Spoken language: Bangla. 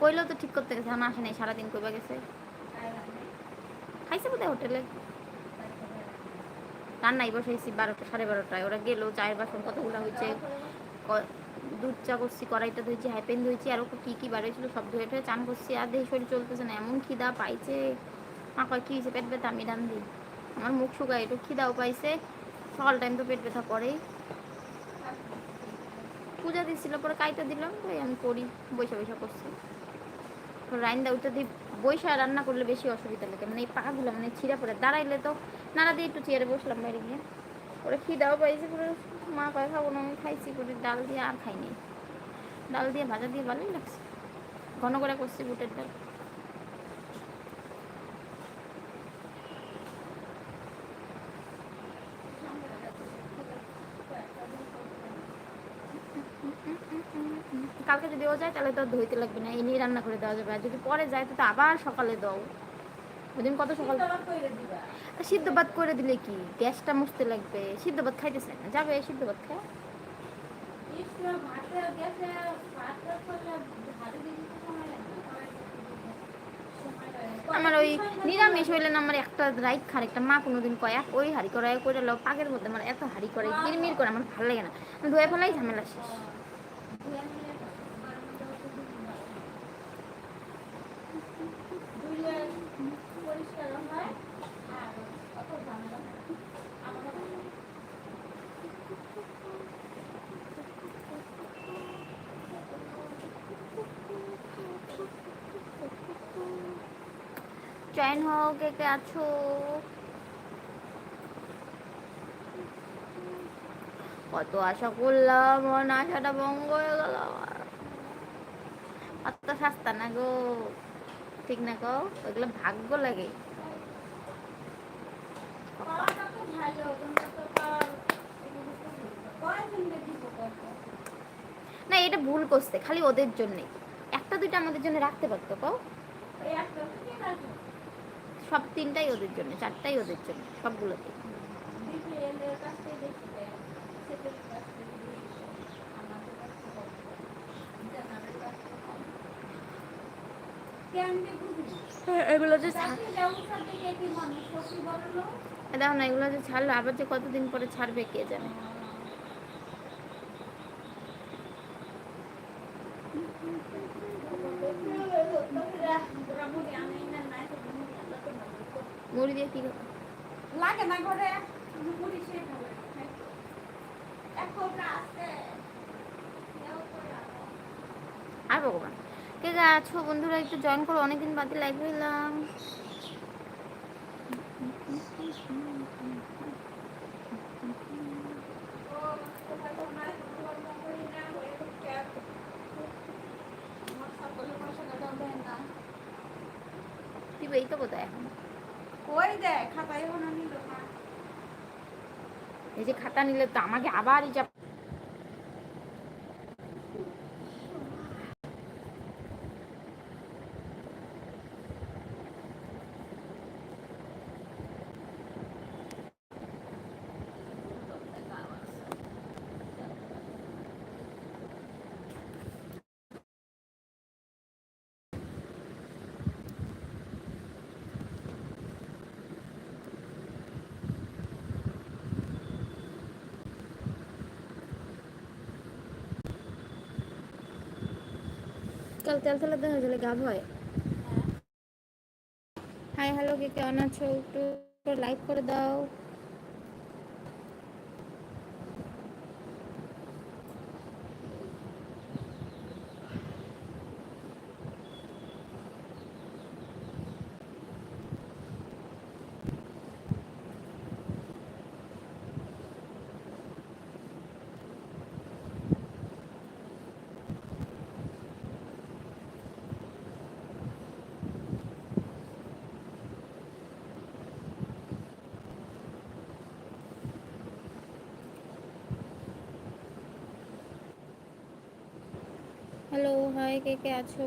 কইলেও তো ঠিক করতে গেছে, আমার আসে নাই, সারাদিন কইবা গেছে। খাইছে বোধহয় হোটেলে। রান্নাই বসাইছি বারোটা, সাড়ে বারোটায়। ওরা গেলো, চায়ের বাসন কতগুলো হয়েছে দুধ চা করছি, কড়াইটা ধুয়েছি হ্যাপেন ধুয়েছি আর ওকে কী কী বার হয়েছিল সব ধুয়ে টুয়ে চান করছি। আর দেহি শরীর চলতেছে না, এমন খিদা পাইছে। মা কয়, কী হয়েছে পেট ব্যথা? আমি রান্ধি আমার মুখ শুকায়, একটু খিদাও পাইছে। সকাল টাইম তো পেট ব্যথা পরেই পূজা দিছিল, পরে কাইটা দিলাম, তাই আমি করি, বৈশা বৈশা করছি। রাইন্দা উঠে দিই বৈশা রান্না করলে বেশি অসুবিধা লাগে মানে এই পাগুলো মানে ছিঁড়া পড়ে, দাঁড়াইলে তো নাড়া দিয়ে একটু চেয়ারে বসলাম বাইরে গিয়ে। ওরা খিদাও পাইছে, পরে মা কয়, খাব না, আমি খাইছি। করে ডাল দিয়ে আর খাইনি। ডাল দিয়ে ভাজা দিয়ে ভালোই লাগছে। ঘন করে করছি বুটের ডাল। কালকে যদি ও যায় তাহলে তো আর ধুইতে লাগবে না এনেই রান্না করে দেওয়া যাবে। আর যদি পরে যায় তো আবার সকালে দাও। ওদিন কত সকাল সিদ্ধ ভাত করে দিলে কি? গ্যাসটা মুছতে লাগবে। সিদ্ধ ভাত খাইতেছে না। যাবে সিদ্ধ ভাত খায়। আমার ওই নিরামিষ হইলে না আমার একটা রাইট খার একটা মা কোনোদিন কয় ওই হাড়ি করে করে লো পাকের মধ্যে আমার এত হাড়ি করে কিরমির করে আমার ভালো লাগে না। ধুয়ে ফেলাই ঝামেলা শেষ। জয়েন হও কে কে আছো? কত আশা করলাম আমার আশাটা ভঙ্গ হয়ে গেল আমার। অত সস্তা না গো ঠিক না গো? ওইগুলো ভাগ্য লাগে। না এটা ভুল করছে খালি ওদের জন্যে। একটা দুইটা আমাদের জন্য রাখতে পারতো কও সব তিনটাই ওদের জন্য চারটাই ওদের জন্য সবগুলোতে এগুলো যে দেখো না এগুলো যে ছাড়লো আবার যে কতদিন পরে ছাড়বে কে জানে। মুড়ি দিয়ে কি? লাগে না ঘরে মুড়ি সে খাবে আছে আর ভগবান। কে কে আছো বন্ধুরা একটু জয়েন করো অনেকদিন বাদে লাইভ হইলাম। দিবে এই তো কোথায় এখন? কই দেয় খাতায় হনো নিল না এই যে খাতা নিলে তো আমাকে আবার এই যা কাল তেল তেলে দেখা গেলে গাব হয়। হাই হ্যালো কে কেমন আছো? একটু লাইক করে দাও। হ্যালো হাই কে কে আছো